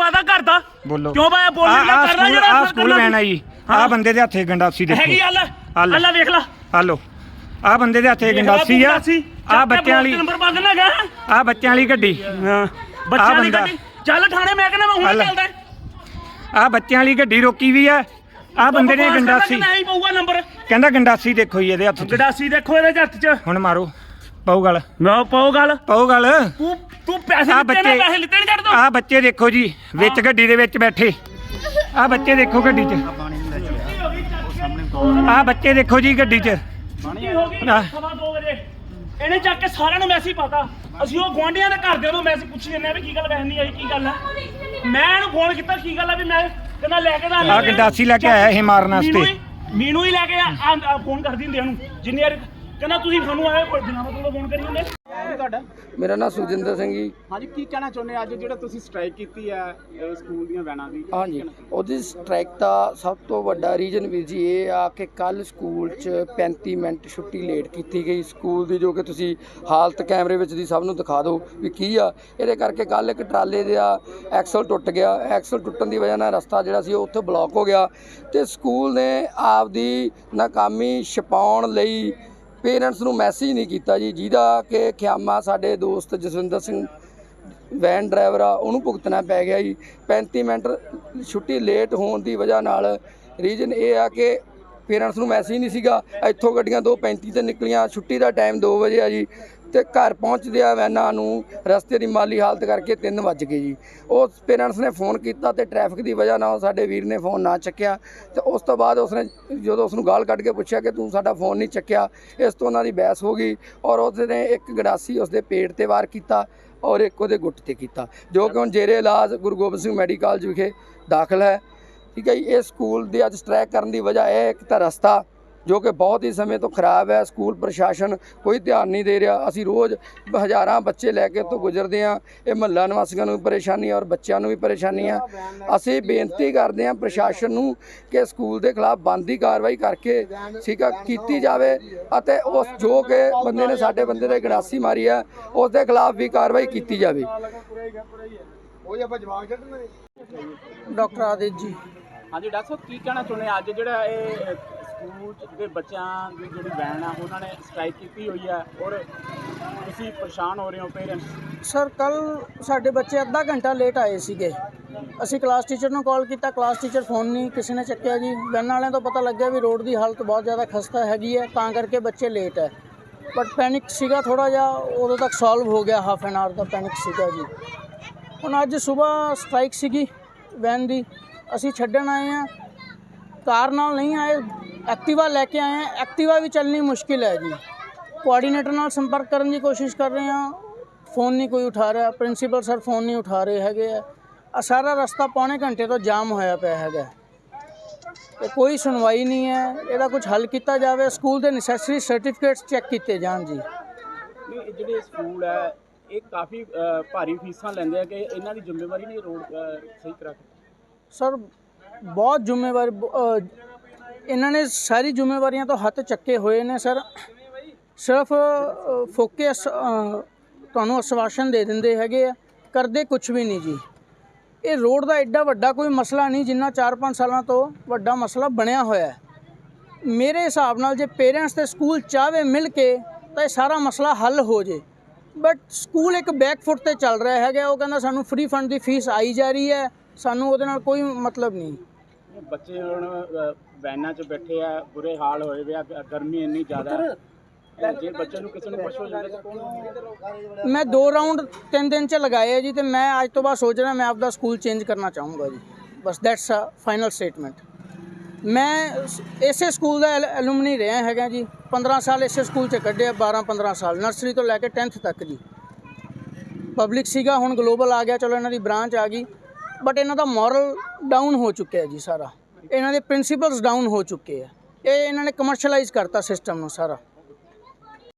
ਪਾਦਾ ਘਰ ਦਾ? ਬੋਲੋ। ਕਿਉਂ ਪਾਇਆ? ਬੋਲ ਰਿਹਾ? ਆ ਕਰਨਾ ਜਿਹੜਾ ਆ ਸਕੂਲ ਵੈਨ ਆ ਜੀ। ਆ ਬੰਦੇ ਦੇ ਹੱਥੇ ਗੰਡਾਸੀ ਦੇਖੋ। ਹੈਗੀ ਅੱਲ। ਅੱਲ। ਅੱਲਾ ਵੇਖ ਲਾ। ਹਲੋ। ਆ ਬੰਦੇ ਦੇ ਹੱਥੇ ਗੰਡਾਸੀ ਆ। ਆ ਬੱਚਿਆਂ ਵਾਲੀ ਨੰਬਰ ਬੰਦ ਨਾ ਗਾ ਆ ਬੱਚਿਆਂ ਵਾਲੀ ਗੱਡੀ। ਹਾਂ। ਬੱਚਿਆਂ। ਗੱਡੀ। ਚੱਲ ਥਾਣੇ ਮੈਂ ਕਹਿੰਦਾ ਮੈਂ। ਹੁਣ ਚੱਲਦਾ। ਆ ਬੱਚਿਆਂ ਵਾਲੀ ਗੱਡੀ ਰੋਕੀ ਵੀ ਆ। ਆ ਬੰਦੇ ਨੇ ਗੰਡਾਸੀ ਨਹੀਂ ਪਊਗਾ ਨੰਬਰ? ਕਹਿੰਦਾ ਗੰਡਾਸੀ ਦੇਖੋ ਜੀ ਇਹਦੇ ਹੱਥ ਗਡਾਸੀ ਦੇਖੋ ਇਹਦੇ ਹੱਥ 'ਚ। ਹੁਣ ਮਾਰੋ। ਪਾਉ ਗੱਲ ਨਾ ਪਾਓ ਗੱਲ ਪਾਉ ਗੱਲ ਤੂੰ ਤੂੰ ਪੈਸੇ ਆ ਬੱਚੇ ਪੈਸੇ ਲਿੱਤੇ ਨਹੀਂ ਛੱਡ ਦੋ। ਆ ਬੱਚੇ ਦੇਖੋ ਜੀ ਵਿੱਚ ਗੱਡੀ ਦੇ ਵਿੱਚ ਬੈਠੇ। ਆ ਬੱਚੇ ਦੇਖੋ ਗੱਡੀ 'ਚ। ਆ ਬੱਚੇ ਦੇਖੋ ਜੀ ਗੱਡੀ 'ਚ। ਕੀ ਹੋ ਗਈ? ਆਹ। ਸਵਾ 2 ਵਜੇ। ਇਹਨੇ ਚੱਕ ਕੇ ਸਾਰਿਆਂ ਨੂੰ ਮੈਸੇਜ ਪਾਤਾ। ਅਸੀਂ ਉਹ ਗੁਆਂਢੀਆਂ ਦੇ ਘਰਦਿਆਂ ਨੂੰ ਮੈਸੇਜ ਪੁੱਛੀ ਜੰਨੇ ਆ ਵੀ ਕੀ ਗੱਲ ਵੈਸੇ ਨਹੀਂ ਆਈ ਕੀ ਗੱਲ ਹੈ। ਮੈਂ ਇਹਨੂੰ ਫੋਨ ਕੀਤਾ ਕੀ ਗੱਲ ਆ ਵੀ ਮੈਂ ਕਹਿੰਦਾ ਲੈ ਕੇ ਤਾਂ ਆਹ ਗੰਡਾਸੀ ਲੈ ਕੇ ਆਇਆ ਇਹ ਮਾਰਨ ਵਾਸਤੇ। ਮੀਨੂ ਹੀ- ਲੈ ਕੇ ਆ- ਆ ਆ ਫੋਨ ਕਰਦੀ ਹੁੰਦੀ ਉਹਨੂੰ। ਜਿੰਨੀ ਵਾਰ ਕਹਿੰਦਾ ਤੁਸੀਂ ਸਾਨੂੰ ਆਏ ਕੋਈ ਦਿਨਾਂ ਬਾਅਦ ਫੋਨ ਕਰੀ ਹੁੰਦੇ ਤੁਹਾਡਾ? ਮੇਰਾ ਨਾਮ ਸੁਖਜਿੰਦਰ ਸਿੰਘ ਜੀ। ਹਾਂਜੀ ਕੀ ਕਹਿਣਾ ਚਾਹੁੰਦੇ ਅੱਜ ਜਿਹੜਾ ਤੁਸੀਂ ਸਟ੍ਰਾਈਕ ਕੀਤੀ ਹੈ ਅਹ ਸਕੂਲ ਦੀਆਂ ਵੈਨਾਂ ਦੀ ਹਾਂਜੀ ਉਹਦੀ ਸਟ੍ਰਾਈਕ ਦਾ ਸਭ ਤੋਂ ਵੱਡਾ ਰੀਜ਼ਨ ਵੀ ਜੀ ਇਹ ਆ ਕਿ ਕੱਲ ਸਕੂਲ 'ਚ 35 ਮਿੰਟ ਛੁੱਟੀ ਲੇਟ ਕੀਤੀ ਗਈ। ਸਕੂਲ ਦੀ ਜੋ ਕਿ ਤੁਸੀਂ ਹਾਲਤ ਕੈਮਰੇ ਵਿੱਚ ਦੀ ਸਭ ਨੂੰ ਦਿਖਾ ਦਿਓ ਵੀ ਕੀ ਆ। ਇਹਦੇ ਕਰਕੇ ਕੱਲ ਇੱਕ ਟਰਾਲੇ ਦਾ ਐਕਸਲ ਟੁੱਟ ਗਿਆ। ਐਕਸਲ ਟੁੱਟਣ ਦੀ ਵਜ੍ਹਾ ਨਾਲ ਰਸਤਾ ਜਿਹੜਾ ਸੀ ਉਹ ਉੱਥੇ ਬਲੌਕ ਹੋ ਗਿਆ। ਤੇ ਸਕੂਲ ਨੇ ਆਪਦੀ ਨਾਕਾਮੀ ਛਪਾਉਣ ਲਈ ਪੇਰੈਂਟਸ ਨੂੰ ਮੈਸੇਜ ਨਹੀਂ ਕੀਤਾ ਜੀ। ਜਿਹਦਾ ਕਿ ਖਿਆਮਾ ਸਾਡੇ ਦੋਸਤ ਜਸਵਿੰਦਰ ਸਿੰਘ, ਵੈਨ ਡਰਾਈਵਰ ਆ, ਉਹਨੂੰ ਭੁਗਤਣਾ ਪੈ ਗਿਆ ਜੀ। 35 ਮਿੰਟ ਛੁੱਟੀ ਲੇਟ ਹੋਣ ਦੀ ਵਜ੍ਹਾ ਨਾਲ ਰੀਜ਼ਨ ਇਹ ਆ ਕਿ ਪੇਰੈਂਟਸ ਨੂੰ ਮੈਸੇਜ ਨਹੀਂ ਸੀਗਾ। ਇੱਥੋਂ ਗੱਡੀਆਂ 2:35 ਤੇ ਨਿਕਲੀਆਂ, ਛੁੱਟੀ ਦਾ ਟਾਈਮ 2 ਵਜੇ ਆ ਜੀ। ਤੇ ਘਰ ਪਹੁੰਚਦਿਆਂ ਵੈਨਾਂ ਨੂੰ ਰਸਤੇ ਦੀ ਮਾਲੀ ਹਾਲਤ ਕਰਕੇ 3 ਵੱਜ ਗਏ ਜੀ। ਉਹ ਪੇਰੈਂਟਸ ਨੇ ਫੋਨ ਕੀਤਾ ਤੇ ਟ੍ਰੈਫਿਕ ਦੀ ਵਜ੍ਹਾ ਨਾਲ ਸਾਡੇ ਵੀਰ ਨੇ ਫੋਨ ਨਾ ਚੱਕਿਆ ਤੇ ਉਸ ਤੋਂ ਬਾਅਦ ਉਸਨੇ ਜਦੋਂ ਉਸ ਨੂੰ ਗਾਲ ਕੱਢ ਕੇ ਪੁੱਛਿਆ ਕਿ ਤੂੰ ਸਾਡਾ ਫੋਨ ਨਹੀਂ ਚੱਕਿਆ, ਇਸ ਤੋਂ ਉਹਨਾਂ ਦੀ ਬਹਿਸ ਹੋ ਗਈ ਔਰ ਉਸਨੇ ਇੱਕ ਗੜਾਸੀ ਉਸਦੇ ਪੇਟ ਤੇ ਵਾਰ ਕੀਤਾ ਔਰ ਇੱਕ ਉਹਦੇ ਗੁੱਟ ਤੇ ਕੀਤਾ, ਜੋ ਕਿ ਹੁਣ ਜੇਰੇ ਇਲਾਜ ਗੁਰੂ ਗੋਬਿੰਦ ਸਿੰਘ ਮੈਡੀਕਲ ਕਾਲਜ ਵਿਖੇ ਦਾਖਲ ਹੈ। ਠੀਕ ਹੈ ਜੀ, ਇਹ ਸਕੂਲ ਦੇ ਅੱਜ ਸਟ੍ਰਾਈਕ ਕਰਨ ਦੀ ਵਜ੍ਹਾ ਇਹ ਇੱਕ ਤਾਂ ਰਸਤਾ ਜੋ ਕਿ ਬਹੁਤ ਹੀ ਸਮੇਂ ਤੋਂ ਖਰਾਬ ਹੈ ਸਕੂਲ ਪ੍ਰਸ਼ਾਸਨ ਕੋਈ ਧਿਆਨ ਨਹੀਂ ਦੇ ਰਿਹਾ। ਅਸੀਂ ਰੋਜ਼ ਹਜ਼ਾਰਾਂ ਬੱਚੇ ਲੈ ਕੇ ਤੋਂ ਗੁਜ਼ਰਦੇ ਹਾਂ। ਇਹ ਮਹੱਲਾ ਨਿਵਾਸੀਆਂ ਨੂੰ ਵੀ ਪਰੇਸ਼ਾਨੀ ਔਰ ਬੱਚਿਆਂ ਨੂੰ ਵੀ ਪਰੇਸ਼ਾਨੀ ਆ ਅਸੀਂ ਬੇਨਤੀ ਕਰਦੇ ਹਾਂ ਪ੍ਰਸ਼ਾਸਨ ਨੂੰ ਕਿ ਸਕੂਲ ਦੇ ਖਿਲਾਫ ਬੰਦੀ ਕਾਰਵਾਈ ਕਰਕੇ ਠੀਕ ਆ ਕੀਤੀ ਜਾਵੇ ਅਤੇ ਉਸ ਜੋ ਕਿ ਬੰਦੇ ਨੇ ਸਾਡੇ ਬੰਦੇ ਦੇ ਗੜਾਸੀ ਮਾਰੀ ਹੈ ਉਸ ਦੇ ਖਿਲਾਫ ਵੀ ਕਾਰਵਾਈ ਕੀਤੀ ਜਾਵੇ। ਡਾਕਟਰ ਆਦਿਤ ਜੀ। ਹਾਂਜੀ ਡਾਕਟਰ ਸਾਹਿਬ ਕੀ ਕਹਿਣਾ ਚਾਹੁੰਦੇ ਅੱਜ ਜਿਹੜਾ ਇਹ ਸਕੂਲ ਦੇ ਬੱਚਿਆਂ ਦੀ ਜਿਹੜੀ ਵੈਨ ਆ, ਉਹਨਾਂ ਨੇ ਸਟ੍ਰਾਈਕ ਕੀਤੀ ਹੋਈ ਹੈ ਔਰ ਤੁਸੀਂ ਪਰੇਸ਼ਾਨ ਹੋ ਰਹੇ ਹੋ ਪੇਰੈਂਟਸ ਸਰ ਕੱਲ ਸਾਡੇ ਬੱਚੇ ਅੱਧਾ ਘੰਟਾ ਲੇਟ ਆਏ ਸੀਗੇ। ਅਸੀਂ ਕਲਾਸ ਟੀਚਰ ਨੂੰ ਕਾਲ ਕੀਤਾ ਕਲਾਸ ਟੀਚਰ ਫੋਨ ਨਹੀਂ ਕਿਸੇ ਨੇ ਚੱਕਿਆ ਜੀ। ਵੈਨ ਵਾਲਿਆਂ ਤੋਂ ਪਤਾ ਲੱਗਿਆ ਵੀ ਰੋਡ ਦੀ ਹਾਲਤ ਬਹੁਤ ਜ਼ਿਆਦਾ ਖਸਤਾ ਹੈਗੀ ਹੈ, ਤਾਂ ਕਰਕੇ ਬੱਚੇ ਲੇਟ ਹੈ। ਬਟ ਪੈਨਿਕ ਸੀਗਾ ਥੋੜਾ ਜਿਹਾ, ਉਦੋਂ ਤੱਕ ਸੋਲਵ ਹੋ ਗਿਆ ਹਾਫ ਐਨ ਆਵਰ ਦਾ ਪੈਨਿਕ ਸੀਗਾ ਜੀ। ਹੁਣ ਅੱਜ ਸਵੇਰ ਸਟ੍ਰਾਈਕ ਸੀਗੀ ਵੈਨ ਦੀ। ਅਸੀਂ ਛੱਡਣ ਆਏ ਆ ਕਾਰ ਨਾਲ ਨਹੀਂ ਆਏ। ਐਕਟਿਵਾ ਲੈ ਕੇ ਆਏ ਆ। ਐਕਟਿਵਾ ਵੀ ਚੱਲਣੀ ਮੁਸ਼ਕਿਲ ਹੈ ਜੀ। ਕੋਆਰਡੀਨੇਟਰ ਨਾਲ ਸੰਪਰਕ ਕਰਨ ਦੀ ਕੋਸ਼ਿਸ਼ ਕਰ ਰਹੇ ਹਾਂ ਫੋਨ ਨਹੀਂ ਕੋਈ ਉਠਾ ਰਿਹਾ। ਪ੍ਰਿੰਸੀਪਲ ਸਰ ਫੋਨ ਨਹੀਂ ਉਠਾ ਰਹੇ ਹੈਗੇ ਆ। ਆਹ ਸਾਰਾ ਰਸਤਾ ਪੌਣੇ ਘੰਟੇ ਤੋਂ ਜਾਮ ਹੋਇਆ ਪਿਆ ਹੈਗਾ। ਤੇ ਕੋਈ ਸੁਣਵਾਈ ਨਹੀਂ ਹੈ। ਇਹਦਾ ਕੁਝ ਹੱਲ ਕੀਤਾ ਜਾਵੇ। ਸਕੂਲ ਦੇ ਨੈਸੈਸਰੀ ਸਰਟੀਫਿਕੇਟਸ ਚੈੱਕ ਕੀਤੇ ਜਾਣ ਜੀ। ਨਹੀਂ ਇਹ ਜਿਹੜੇ ਸਕੂਲ ਹੈ ਇਹ ਕਾਫੀ ਭਾਰੀ ਫੀਸਾਂ ਲੈਂਦੇ ਆ ਕਿ ਇਹਨਾਂ ਦੀ ਜ਼ਿੰਮੇਵਾਰੀ ਨਹੀਂ ਰੋਡ ਸਹੀ ਕਰਾ ਕੇ? ਸਰ ਬਹੁਤ ਜ਼ਿੰਮੇਵਾਰੀ ਬ- ਇਹਨਾਂ ਨੇ ਸਾਰੀ ਜ਼ਿੰਮੇਵਾਰੀਆਂ ਤੋਂ ਹੱਥ ਚੱਕੇ ਹੋਏ ਨੇ, ਸਰ। ਸਿਰਫ ਫੋਕੇ ਅਸ- ਤੁਹਾਨੂੰ ਅਸ਼ਵਾਸਨ ਦੇ ਦਿੰਦੇ ਹੈਗੇ ਆ। ਕਰਦੇ ਕੁਝ ਵੀ ਨਹੀਂ ਜੀ। ਇਹ ਰੋਡ ਦਾ ਐਡਾ ਵੱਡਾ ਕੋਈ ਮਸਲਾ ਨਹੀਂ, ਜਿੰਨਾ 4-5 ਸਾਲਾਂ ਤੋਂ ਵੱਡਾ ਮਸਲਾ ਬਣਿਆ ਹੋਇਆ ਹੈ। ਮੇਰੇ ਹਿਸਾਬ ਨਾਲ ਜੇ ਪੇਰੈਂਟਸ ਤੇ ਸਕੂਲ ਚਾਹਵੇ ਮਿਲ ਕੇ, ਤਾਂ ਇਹ ਸਾਰਾ ਮਸਲਾ ਹੱਲ ਹੋ ਜੇ। ਬਟ ਸਕੂਲ ਇੱਕ ਬੈਕ ਫੁੱਟ ਤੇ ਚੱਲ ਰਿਹਾ ਹੈਗਾ, ਉਹ ਕਹਿੰਦਾ ਸਾਨੂੰ ਫ੍ਰੀ ਫੰਡ ਦੀ ਫੀਸ ਆਈ ਜਾ ਰਹੀ ਹੈ, ਸਾਨੂੰ ਉਹਦੇ ਨਾਲ ਕੋਈ ਮਤਲਬ ਨਹੀਂ। ਬੱਚੇ ਹੁਣ ਵੈਨਾਂ 'ਚ ਬੈਠੇ ਆ ਬੁਰੇ ਹਾਲ ਹੋਏ ਵੇ ਆ ਗਰਮੀ ਇੰਨੀ ਜ਼ਿਆਦਾ ਹੈ। ਜੇ ਬੱਚੇ ਨੂੰ ਕਿਸੇ ਨੂੰ ਕੁਛ ਹੋ ਜਾਂਦਾ ਤਾਂ ਕੌਣ ਮੈਂ ਦੋ ਰਾਊਂਡ ਤਿੰਨ ਦਿਨ ਚ ਲਗਾਏ ਆ ਜੀ ਤੇ ਮੈਂ ਅੱਜ ਤੋਂ ਬਾਅਦ ਸੋਚ ਰਿਹਾ ਮੈਂ ਆਪਦਾ ਸਕੂਲ ਚੇਂਜ ਕਰਨਾ ਚਾਹੂੰਗਾ ਜੀ। ਬਸ ਦੈਟਸ ਅ ਫਾਈਨਲ ਸਟੇਟਮੈਂਟ ਮੈਂ ਇਸੇ ਸਕੂਲ ਦਾ ਐਲੂਮਨੀ ਰਿਹਾ ਹੈਗਾ ਜੀ। 15 ਸਾਲ ਇਸੇ ਸਕੂਲ ਚ ਕੱਢਿਆ 12 15 ਸਾਲ। ਨਰਸਰੀ ਤੋਂ ਲੈ ਕੇ 10th ਤੱਕ ਜੀ। ਪਬਲਿਕ ਸੀਗਾ ਹੁਣ ਗਲੋਬਲ ਆ ਗਿਆ ਚਲੋ ਇਹਨਾਂ ਦੀ ਬ੍ਰਾਂਚ ਆ ਗਈ। ਬਟ ਇਹਨਾਂ ਦਾ ਮੋਰਲ ਡਾਊਨ ਹੋ ਚੁੱਕਿਆ ਜੀ ਸਾਰਾ। ਇਹਨਾਂ ਦੇ ਪ੍ਰਿੰਸੀਪਲਸ ਡਾਊਨ ਹੋ ਚੁੱਕੇ ਆ ਇਹ ਇਹਨਾਂ ਨੇ ਕਮਰਸ਼ੀਅਲਾਈਜ਼ ਕਰਤਾ ਸਿਸਟਮ ਨੂੰ ਸਾਰਾ।